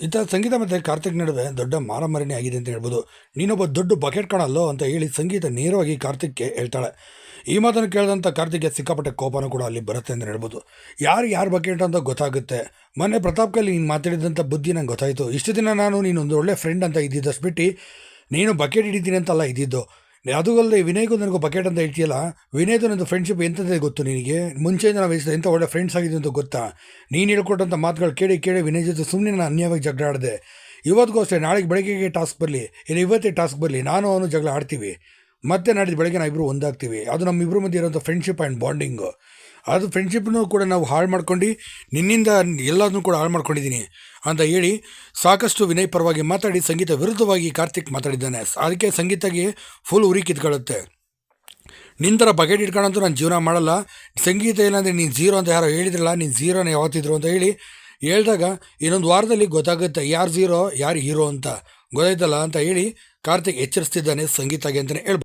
ಇತ್ತ ಸಂಗೀತ ಮತ್ತು ಕಾರ್ತಿಕ್ ನಡುವೆ ದೊಡ್ಡ ಮಾರಾಮಾರಿನೇ ಆಗಿದೆ ಅಂತ ಹೇಳ್ಬೋದು. ನೀನೊಬ್ಬ ದೊಡ್ಡ ಬಕೆಟ್ ಕಾಣಲ್ಲೋ ಅಂತ ಹೇಳಿ ಸಂಗೀತ ನೇರವಾಗಿ ಕಾರ್ತಿಕ್ಗೆ ಹೇಳ್ತಾಳೆ. ಈ ಮಾತನ್ನು ಕೇಳಿದಂಥ ಕಾರ್ತಿಕ್ಗೆ ಸಿಕ್ಕಾಪಟ್ಟೆ ಕೋಪನೂ ಕೂಡ ಅಲ್ಲಿ ಬರುತ್ತೆ ಅಂತ ಹೇಳ್ಬೋದು. ಯಾರು ಯಾರು ಬಕೆಟ್ ಅಂತ ಗೊತ್ತಾಗುತ್ತೆ? ಮೊನ್ನೆ ಪ್ರತಾಪ್ ಕೈಲಿ ನೀನು ಮಾತಾಡಿದಂಥ ಬುದ್ಧಿ ನಂಗೆ ಗೊತ್ತಾಯಿತು. ಇಷ್ಟು ದಿನ ನಾನು ನೀನೊಂದು ಒಳ್ಳೆ ಫ್ರೆಂಡ್ ಅಂತ ಇದ್ದಿದ್ದಷ್ಟು ಬಿಟ್ಟು ನೀನು ಬಕೆಟ್ ಹಿಡಿತೀನಿ ಅಂತಲ್ಲ ಇದ್ದಿದ್ದು. ಅದು ಅಲ್ಲದೆ ವಿನಯ್ಗೂ ನನಗೂ ಬಕೆಟ್ ಅಂತ ಹೇಳ್ತೀಯಲ್ಲ, ವಿನಯ್ದು ನಂದು ಫ್ರೆಂಡ್ಶಿಪ್ ಎಂಥದ್ದೇ ಗೊತ್ತು ನಿನಗೆ? ಮುಂಚೆಯಿಂದ ನಾವು ಎಂಥ ಒಳ್ಳೆ ಫ್ರೆಂಡ್ಸ್ ಆಗಿದೆ ಅಂತ ಗೊತ್ತಾ? ನೀನು ಹೇಳ್ಕೊಟ್ಟಂಥ ಮಾತುಗಳು ಕೇಳಿ ಕೇಳಿ ವಿನಯ್ ಜೊತೆ ಸುಮ್ಮನೆ ನಾನು ಅನ್ಯವಾಗಿ ಜಗಳ ಆಡಿದೆ. ಇವತ್ತಿಗೂ ಅಷ್ಟೇ, ನಾಳೆಗೆ ಬೆಳಗ್ಗೆಗೆ ಟಾಸ್ಕ್ ಬರಲಿ, ಇಲ್ಲ ಇವತ್ತೇ ಟಾಸ್ಕ್ ಬರಲಿ, ನಾನು ಅವನು ಜಗಳ ಆಡ್ತೀವಿ. ಮತ್ತೆ ನಾಡಿದ್ದು ಬೆಳಗ್ಗೆ ನಾವಿಬ್ಬರು ಒಂದಾಗ್ತೀವಿ. ಅದು ನಮ್ಮಿಬ್ಬರ ಮಧ್ಯೆ ಇರೋಂಥ ಫ್ರೆಂಡ್ಶಿಪ್ ಆ್ಯಂಡ್ ಬಾಂಡಿಂಗು ಅದು ಫ್ರೆಂಡ್ಶಿಪ್ನು ಕೂಡ ನಾವು ಹಾಳು ಮಾಡ್ಕೊಂಡು, ನಿನ್ನಿಂದ ಎಲ್ಲದನ್ನೂ ಕೂಡ ಹಾಳು ಮಾಡ್ಕೊಂಡಿದ್ದೀನಿ ಅಂತ ಹೇಳಿ ಸಾಕಷ್ಟು ವಿನಯ್ ಪರವಾಗಿ ಮಾತಾಡಿ ಸಂಗೀತ ವಿರುದ್ಧವಾಗಿ ಕಾರ್ತಿಕ್ ಮಾತಾಡಿದ್ದಾನೆ. ಅದಕ್ಕೆ ಸಂಗೀತಗೆ ಫುಲ್ ಉರಿ ಕಿತ್ಕೊಳ್ಳುತ್ತೆ. ನಿನ್ನ ಥರ ಬಕೆಟ್ ಇಟ್ಕೊಂಡಂತೂ ನಾನು ಜೀವನ ಮಾಡಲ್ಲ. ಸಂಗೀತ ಏನಂದರೆ ನೀನು ಝೀರೋ ಅಂತ ಯಾರೋ ಹೇಳಿದ್ರಲ್ಲ, ನೀನು ಝೀರೋನ ಯಾವತ್ತಿದ್ರು ಅಂತ ಹೇಳಿ ಹೇಳಿದಾಗ ಇನ್ನೊಂದು ವಾರದಲ್ಲಿ ಗೊತ್ತಾಗುತ್ತೆ ಯಾರು ಝೀರೋ ಯಾರು ಹೀರೋ ಅಂತ. ಗೊತ್ತಾಯ್ತಲ್ಲ ಅಂತ ಹೇಳಿ ಕಾರ್ತಿಕ್ ಎಚ್ಚರಿಸ್ತಿದ್ದಾನೆ ಸಂಗೀತಗೆ ಅಂತಲೇ ಹೇಳ್ಬೋದು